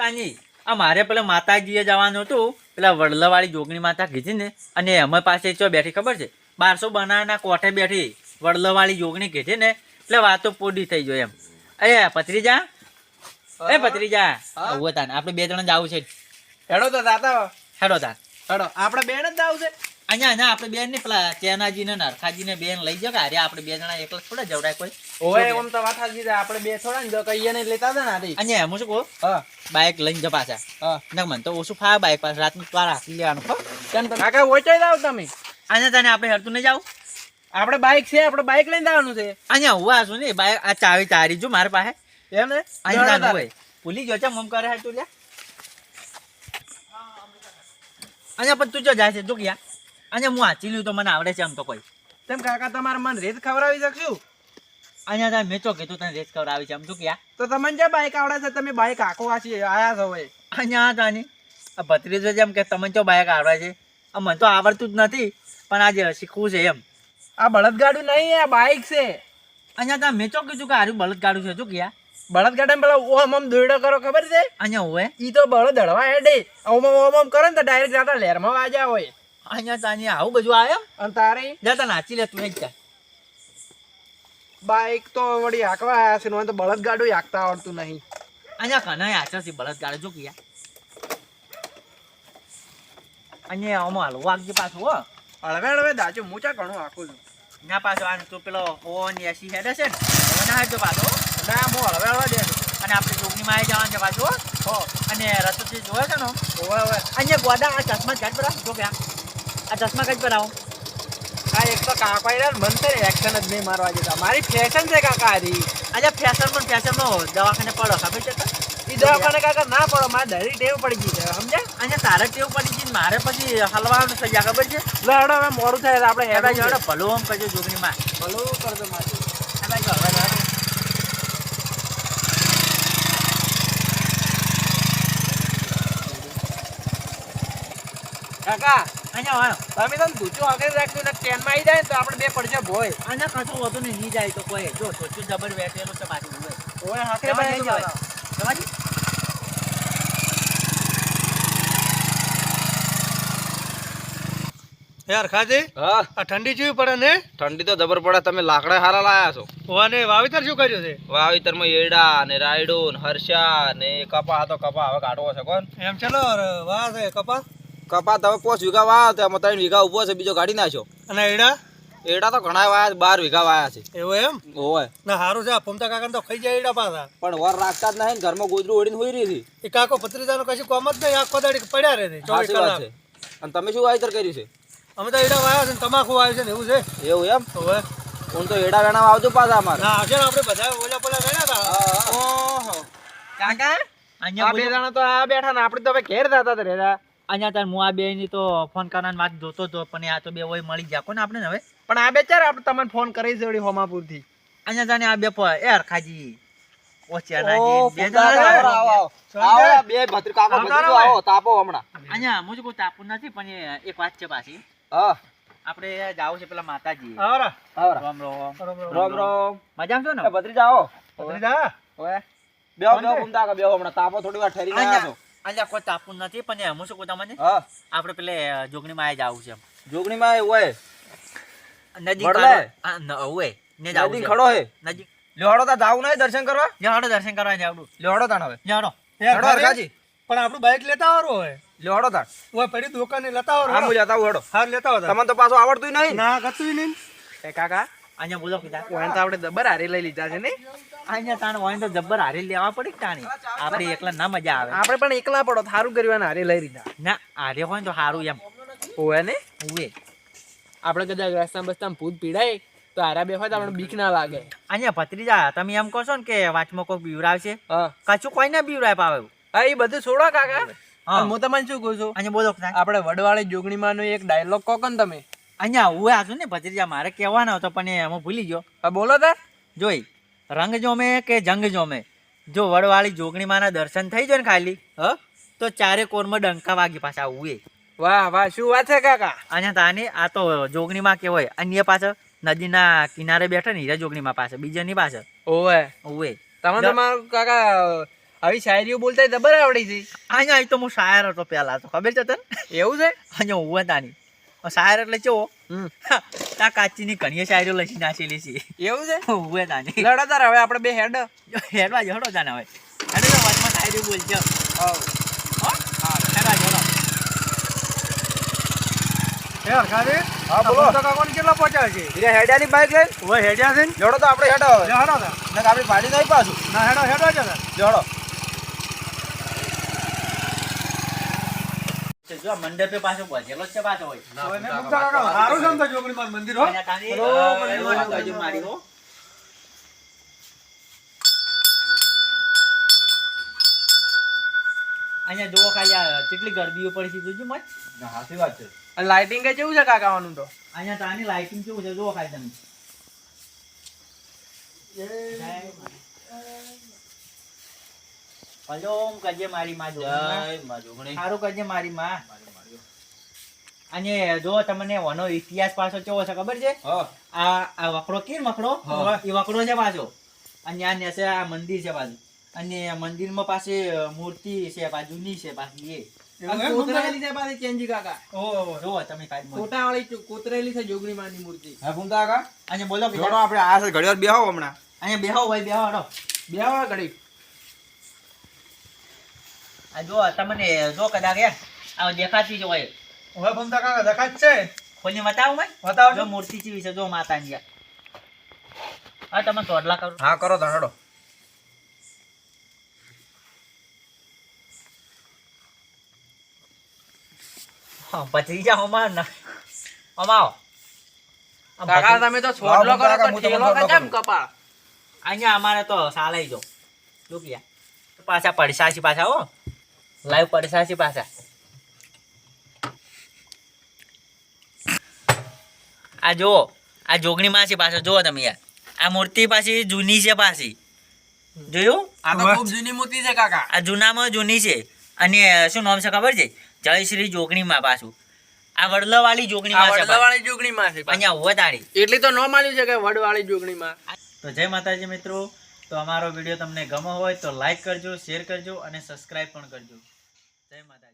તાની આ મારે પેલા માતાજીએ જવાનું હતું. પેલા વડલાવાળી જોગણી માતા કીધી ને. અને અમે પાસે ચો બેઠી ખબર છે? બારસો બનાના કોઠે બેઠી વડલાવાળી જોગણી કીધી ને. એટલે વાતો પૂરી થઈ ગયો એમ. એ પત્રીજા એ પત્રીજા? ઊભો તાન આપણે બે જણ જ આવું છે. હેડો તો દાતા હેડો તાન હેડો. આપણે બેન જ આવું છે. અહીંયા અહીંયા આપણે બેન ને પેલા ચેનાજી ને નરખાજી ને બેન લઈ જાવ અરે આપણે બે જણા એકલા થોડા જવડાય કોઈ. ઓય એમ તો વાત છે. આપણે બે થોડા ને જો કહીએ ને લેતા હતા ને આથી અહીંયા હું શું કહું? હા. બાઇક લઈને જ પાછા. હા. ના મને તો ઓછું ફા બાઇક પાસે રાતનું તો રાખી લેવાનું તમે? કાકા ઓચાઈ જાવ તમે. અહીંયા તને આપણે હેરતું નહીં જાવ? આપણે બાઈક છે આપણે બાઈક લઈને જવાનું છે. અહીંયા હું આશું ને બાઇક આ ચાવી તારી જો મારી પાસે. એમ ને? અહીંયા હોય. ભૂલી ગયો છે મમ કરે હા તું લ્યા. અહીંયા પણ તું જો જાય છે જો ગયા અહીંયા હું વાંચી લ્યું તો મને આવડે છે આમ તો કોઈ. તેમ કાકા તમારે મને રેત ખવડાવી શકશું? અહીંયા તમે મેં ચો કીધું તને રેસ ખવડાવી છે આમ તો ક્યાં. તો તમને જે બાઇક આવડે છે તમે બાઈક આખો વાંચી આયા છો હોય અહીંયા તાની આ ભત્રીજો જેમ કે તમે ચો બાઇક આવડે છે. આ મને તો આવડતું જ નથી પણ આજે શીખવું છે એમ. આ બળદગાડું નહીં આ બાઈક છે. અહીંયા તમે મેં ચો કીધું કે હારું બળદગાડું છે જો ક્યાં. બળદગાડા પેલા ઓમ ઓમ દોડો કરો ખબર છે? અહીંયા હોય ઈ તો બળદ હળવા હેડે. ઓમ ઓમ કરે ને તો ડાયરેક્ટ જાતા લહેરમાં વાજ્યા હોય. અહીંયા તાની આવું બધું આવ્યો અને તારે? જા તને નાચી લે તું જ. જા બાઈક તો વળી હાંકવા આવ્યા છે મને તો બળદગાડું હાંકતા આવડતું નહીં. અહીંયા કનાય આચર છે બળદ ગાડે જો ગયા અહીંયા આમાં હાલવું વાગજે પાછું હો. હળવે હળવે દાચો મૂચા ઘણું હાંકું છું. ના પાછો આ તું પેલો ફોન એસી હેડે છે ને હવે ના હેડજો પાછો ના હું હળવે હળવે દે અને આપણે જોગણીમાં આવી જવાનું છે પાછું હો. હો. અને રતોથી જોયો છે ને? ઓવે ઓવે અહીંયા ગોડા આ ચશ્મા કાઢ પડાવો જો ગયા આ ચશ્મા કઈ બનાવો? આ એક તો કાકા યાર મન છે ને એક્શન જ નહીં મારવા દેતા મારી ફેશન છે કાકા આરી આજે ફેશનમાં ફેશનમાં દવાખાને પડો ખબર છે એ દવાખાને કાકા ના પડો મારે દરી ટેવ પડી ગઈ છે સમજે અહીંયા તારે ટેવ પડી ગઈ મારે પછી હલવાનું થઈ જાય ખબર છે? લડો હવે મોડું થાય આપણે હેડા જોડે ભલો આમ કરજો જોગણીમાં. ભલું કરજો મારે હવે કાકા અહીંયા તમે તો આગળ રાખજો ને ટ્રેનમાં આવી જાય તો આપણે બે પડશે ભોય. આના કશું હોતું નહીં નહીં જાય તો કોઈ. જો સોચું જબર બેઠેલું છે પાછું ઉભે. હાથે જવા જવાય. જવા યાર ખાજી હા. આ ઠંડી જેવી પડે ને? ઠંડી તો જબર પડે તમે લાકડા હારા લાયા છો. અને વાવેતર શું કર્યું છે? વાવેતરમાં એડા ને રાયડો ને હર્ષા ને કપા હતો કપા હવે કાઢવો છે કોણ? એમ ચલો વાહ છે કપાસ કપા તમે પોચ વીઘા વાયા હતા એમાં ત્રણ વીઘા ઊભો છે બીજો કાઢી નાખ્યો. અને એડા? એડા તો ઘણા વાયા બાર વીઘા વાયા છે. એવું એમ? હોય ના સારું છે ફમતા કાકા તો ખાઈ જાય એડા પાછા. પણ વર રાખતા જ નહીં ને ઘરમાં ગોદરું ઓડીને હોઈ રહી હતી એ કાકો પત્રીજાનો કશું કોમ જ નહીં આખો દાડી પડ્યા રહે છે ચોવીસ કલાક. છે. અને તમે શું વાયતર કર્યું છે? અમે તો એડા વાયા છે ને તમાકુ વાયું છે ને એવું છે? એવું એમ? હવે. હું તો એડા વેણા આવજો પાછા અમારે. ના આવશે આપણે બધા ઓલા પોલા વેણા હતા. ઓહો. કાકા અહીંયા આ બે જણા તો આ બેઠા ને આપણે તો હવે ઘેર જતા હતા રેડા અહીંયા તાર હું આ બે ની તો ફોન કરવાની વાત જોતો હતો પણ આ તો બે હોય મળી ગયા. કોને આપણે હવે? પણ આ બેચાર આપણે તમને ફોન કરી છે વળી હોમાપુરથી અહીંયા જાણે આ બે પર એ હરખાજી. ઓછિયા ઓ, બે આવો, આવો. આવો, બે ભત્રી કાકા આવતા આવો. તાપો હમણાં. અહીંયા મુજ કોઈ તાપું નથી પણ એક વાત છે પાછી. હા. આપણે જાવું છે પેલા માતાજી આવરા આવરા. રામ રામ રોમ રોમ મજામાં છો ને? ઓય છે? ઘૂમતા બેહો હમણાં. તાપો થોડી વાર આવ્યા છો. અહીંયા કોઈ તાપું નથી પણ એમ શું કહું તમને? હા. આપણે પેલે જોગણીમાં આવી જવું છે. જોગણીમાં એ હોય. નજીક વડલે? કાઢો. હા, ન- હોય. ને જાવું નદી ખડો હે. નદી લેવાડો તા જાવું નહીં દર્શન કરવા? જાડો દર્શન કરવા જાવડું લેવાડો તાણ હવે. યાર હેડો પણ આપણું બાઈક લેતા આવરો હોય. લેવાડો તાણ. ઓય પડી દુકાને લેતા હા આવરો હું જતા આવું હેડો. હાર લેતા આવતા તમને તો પાછું આવડતું નહીં. ના ગતું નહીં એ કાકા અહીંયા બોલો કીધા. તો આપણે જબર હારી લઈ લીધા છે ને? અહીંયા તાણ હોય તો જબર હારી લેવા પડી તાણી? આપણે એકલા ના મજા આવે. આપણે પણ એકલા પડો સારું કર્યું હારે લઈ લીધા. ના હારે હોય તો સારું એમ. હોય ને? હોય આપણે કદાચ રસ્તા બસ્તા ભૂત પીડાય તો હારા બે હોય તો આપણે બીક ના લાગે. અહીંયા ભત્રીજા તમે એમ કહો છો ને કે વાંચમાં કોઈ બીવરાવશે કશું કોઈ ના બીવરાય પાવે હા એ બધું છોડો કાકા. હા. હું તમને શું કહું છું? અહીંયા બોલો આપણે વડવાળી જોગણીમાંનો એક ડાયલોગ કહો ને તમે? અહીંયા ઉવે આશું ને ભત્રીજા મારે કહેવાનો હતો પણ એ એમાં ભૂલી ગયો. હવે બોલો તાર જોઈ રંગ જોમે કે જંગ જોમે? જો વડવાળી જોગણીમાના દર્શન થઈ જાય ને ખાલી હ? તો ચારે કોરમાં ડંકા વાગી પાછા ઉવે વાહ વાહ શું વાત છે કાકા? અહીંયા તાને આ તો જોગણીમાં કેવાય અન્ય પાછળ નદીના કિનારે બેઠા ને હીરા જોગણીમાં પાસે બીજાની પાસે ઓવે. ઉવે તમે તમારું કાકા આવી શાયરીઓ બોલતા જબર આવડી છે. અહીંયા અહીં તો હું શાયર હતો પહેલા તો ખબર છે તને? એવું છે? અહીંયા હું તાની. શાયર એટલે કેવો હમ. તા કાચીની ઘણી શાયરીઓ લખી નાખેલી છે. એવું છે? હું તાની લડો તાર હવે આપણે બે હેડ. હેડવા જડો હડો તાને હવે. અને તો વચમાં શાયરી બોલજો. હો હેડવા હે બોલો. આ ભૂમતા પહોંચ્યા છે? હેડ્યાની બાઈક લઈને? ઓય હેડ્યા છે ને? જોડો તો આપણે હેડો લે હેડો આપડે પાડી નહીં પાછું. ના હેડો હેડો. જોડો જો મંડપે પાછો પહોંચેલો છે પાછો હોય. ઓય ને ભૂમતા કાકા સારું છે ને તો મંદિર હો. અહીંયા. બાજુ મારી હો. જોવો ખાલી કેટલી ગરબીઓ પડી છે જોજો મત સાચી વાત છે. અને લાઇટિંગ કઈ કેવું છે કાકાવાનું તો? અહીંયા તાની લાઇટિંગ કેવું છે જોવો ખાલી તમે. ભલો ઓમ કરજે મારી માં જો જય માં જોગણી. સારું કરજે મારી માં. અને જો તમને વનો ઇતિહાસ પાછો કેવો છે ખબર છે? આ આ વકડો કે વકડો એ વકડો છે પાછો. અને આ નેસે આ મંદિર છે પાછું. અને મંદિરમાં પાસે મૂર્તિ છે પાછું જૂની છે પાછી એ. એવું અને એમ? ભૂમતા કોતરેલી છે પાછી ચેન્જી કાકા. ઓહો જો તમે કાંઈ જ કોતરેલી છે જોગણી માની મૂર્તિ. હા ભૂમતા કાકા? અને બોલો કે જોડો આપણે આ છે ઘડિયાળ બેહો હમણાં. અહીંયા બેહો ભાઈ બેહો હડો. બે ઘડી. આ જો તમને જો કદાચ યાર આ દેખાતી જ હોય. ઓય ભૂમતા કાકા દેખાય છે? ખોલી બતાવો ભાઈ? બતાવજો જો મૂર્તિ ચીવી છે જો માતાની આ. તમે તોડલા કરો. હા કરો તો હેડો પછી જાઓ અમાર ના. અમાવો કાકા તમે તો છોડલો કરો તો ઠેલો કેમ કરું. અહીંયા અમારે તો સાલાઈ જો. રૂપિયા પાછા પડસાશી પાછા હો. લાઈવ પડસાશી પાછા આ જુઓ આ જોગણી માં છે પાછા જુઓ તમે યાર. આ મૂર્તિ પાછી જૂની છે પાછી. જોયું? આ તો ખૂબ જૂની મૂર્તિ છે કાકા. આ જૂનામાં જૂની છે. અને શું નામ છે ખબર છે? જય શ્રી જોગણીમાં પાછું. આ વડલાવાળી છે. વડલાવાળી જોગણી માં છે અહીંયા ઊભો તાળી. એટલી તો ન માન્યું છે કે વડવાળી જોગણી માં તો જય માતાજી મિત્રો. તો અમારો વીડિયો તમને ગમો હોય તો લાઈક કરજો શેર કરજો અને સબસ્ક્રાઈબ પણ કરજો. જય માતાજી